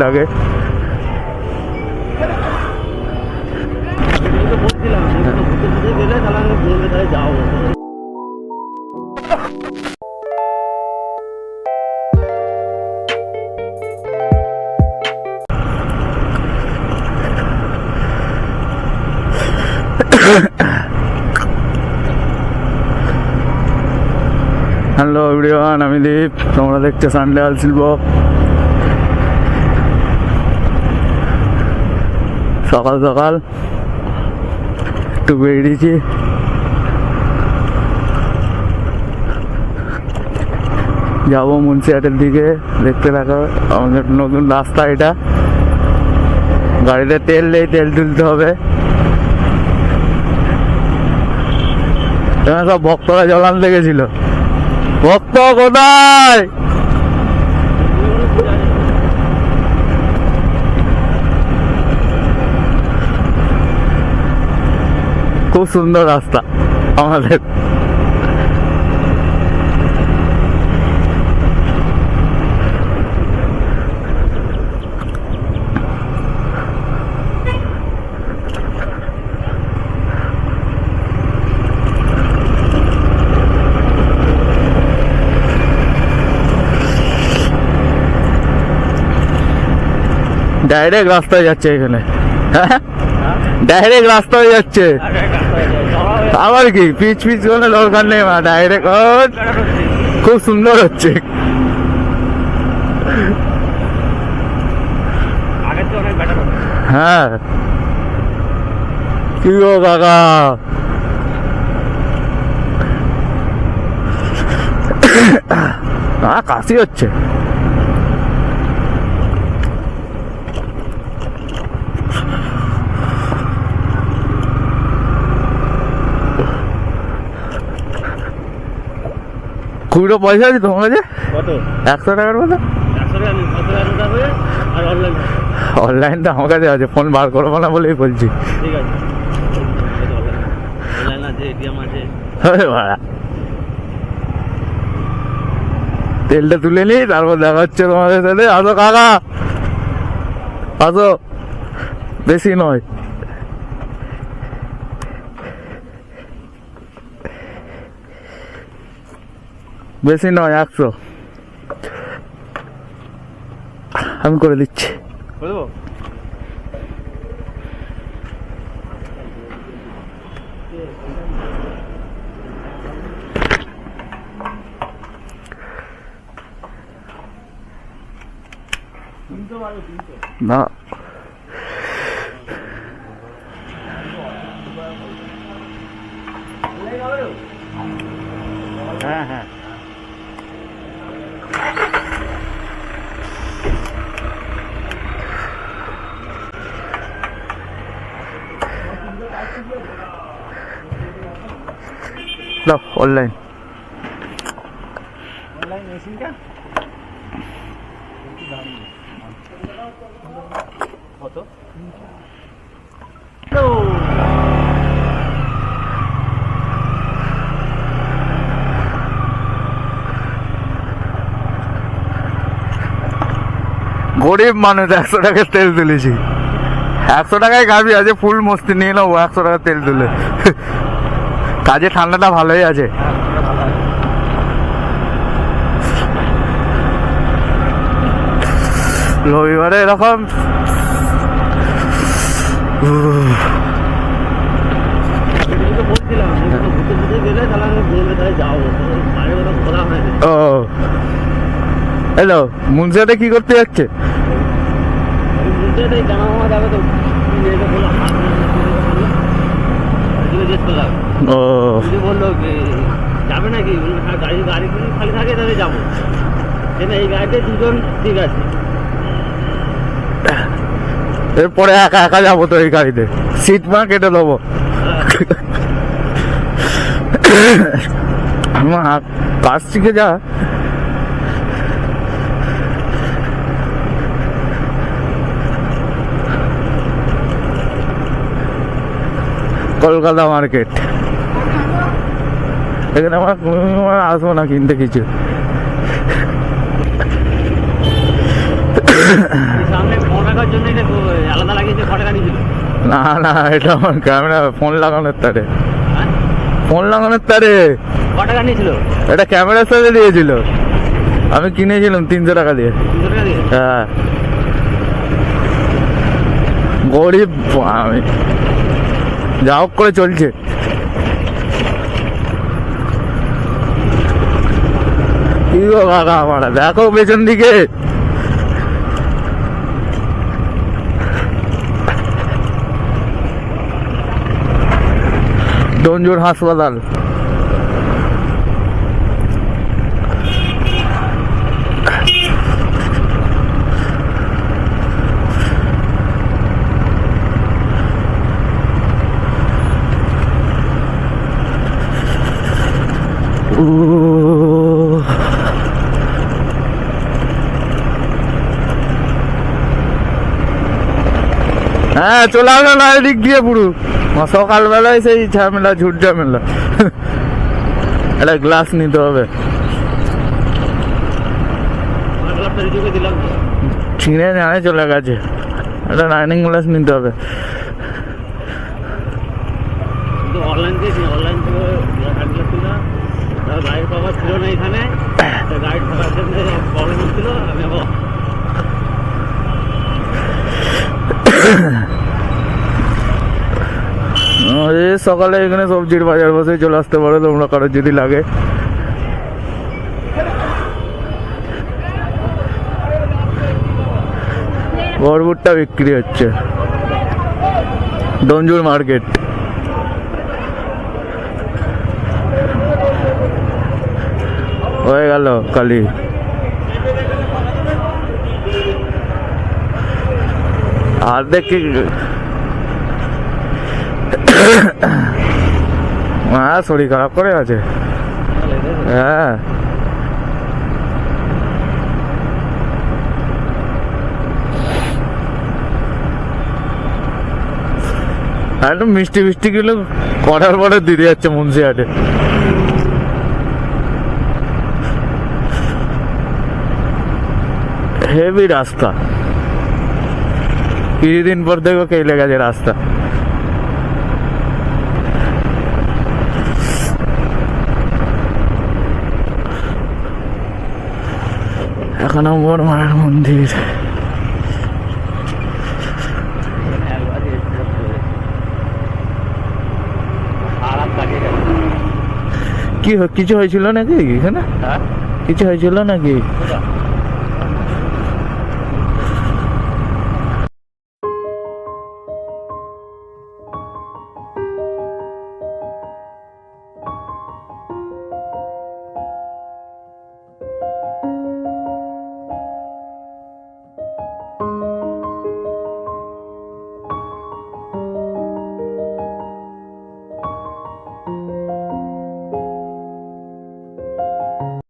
লাগে। Hello everyone আমি দীপ। তোমরা দেখছ সানডে আল সকাল সকাল একটু বেরিয়েছি। যাব মুন্সিহাটের দিকে, দেখতে থাকো। আমাদের নতুন রাস্তা এটা। গাড়িতে তেল নেই, তেল তুলতে হবে। সব ভক্তরা জল আনতে গেছিল। ভক্ত কোথায়? খুব সুন্দর রাস্তা আমাদের। ডাইরেক্ট রাস্তায় যাচ্ছে এখানে। হ্যাঁ? ডাইরেক্ট রাস্তায় যাচ্ছে। আবার কি? পিচ পিচ কোনো দরকার নেই মা ডাইরেক্ট খুব সুন্দর হচ্ছে। হ্যাঁ। কি গো কাকা? কাশি হচ্ছে। কুড়িটা পয়সা আছে তোমার কাছে? একশো টাকার মতো? অনলাইন অনলাইনটা আমার কাছে আছে ফোন বার করব না বলেই বলছি। ঠিক আছে। তেলটা তুলে নি তারপর দেখা হচ্ছে তোমাদের সাথে। আসো কাকা। আসো। বেশি নয়। বেশি নয় একশো। আমি করে দিচ্ছি। না। হ্যাঁ হ্যাঁ। দাও অনলাইন অনলাইন মেশিনটা কত? গরিব মানুষ একশো টাকার তেল তুলেছি। একশো টাকায় গাবি আছে ফুল মস্তি নিয়ে নেব একশো টাকার তেল তুলে। কাজে ঠান্ডাটা ভালোই আছে। রবিবারে এরকম। ও। হ্যালো মুন্সিয়াতে কি করতে যাচ্ছে? জিজ্ঞেস করলাম ও বলল যাবে নাকি? হ্যাঁ গাড়ি গাড়ি খালি থাকে তাহলে যাব। এই গাড়িতে দুজন ঠিক আছে। এরপরে একা একা যাব তো এই গাড়িতে। সিট মা কেটে দেবো। আমার হাত- কাজ শিখে যা। কলকাতা মার্কেট। এখানে আমার কোনো সময় আসব না কিনতে কিছু। না না এটা আমার ক্যামেরা ফোন লাগানোর তারে। হ্যাঁ? ফোন লাগানোর তারে। এটা ক্যামেরার সাথে দিয়েছিল। আমি কিনেছিলাম তিনশো টাকা দিয়ে। তিনশো টাকা দিয়ে? হ্যাঁ। গরিব আমি। যা হোক করে চলছে। দেখো পেছন দিকে। ডোনজোর হাসপাতাল। হ্যাঁ চলে আসো না, এদিক দিয়ে পুরো সকালবেলায় সেই ঝামেলা, ঝুট ঝামেলা। একটা গ্লাস নিতে হবে। ছিঁড়ে জানে চলে গেছে। একটা রানিং গ্লাস নিতে হবে। অনলাইন দিয়েছি অনলাইন থেকে হ্যান্ড গ্লাভ ছিল তার গাড়ির কভার ছিল না এখানে। গাড়ি থাকার জন্য প্রবলেম হচ্ছিল, আমি সকালে এখানে সবজির বাজার বসে চলে আসতে পারো, তোমরা কারও যদি লাগে। বরবুটটা বিক্রি হচ্ছে। ডঞ্জুর মার্কেট হয়ে গেল কালি। আর দেখি। হ্যাঁ শরীর খারাপ করে আছে। হ্যাঁ। একদম মিষ্টি মিষ্টি গুলো করার পরে দিতে যাচ্ছে মুন্সিহাটে। হেভি রাস্তা। কিছুদিন পর দেখব কে লেগেছে রাস্তা। এক নম্বর মায়ের মন্দির। কি কিছু হয়েছিল নাকি এখানে? হ্যাঁ? কিছু হয়েছিল নাকি?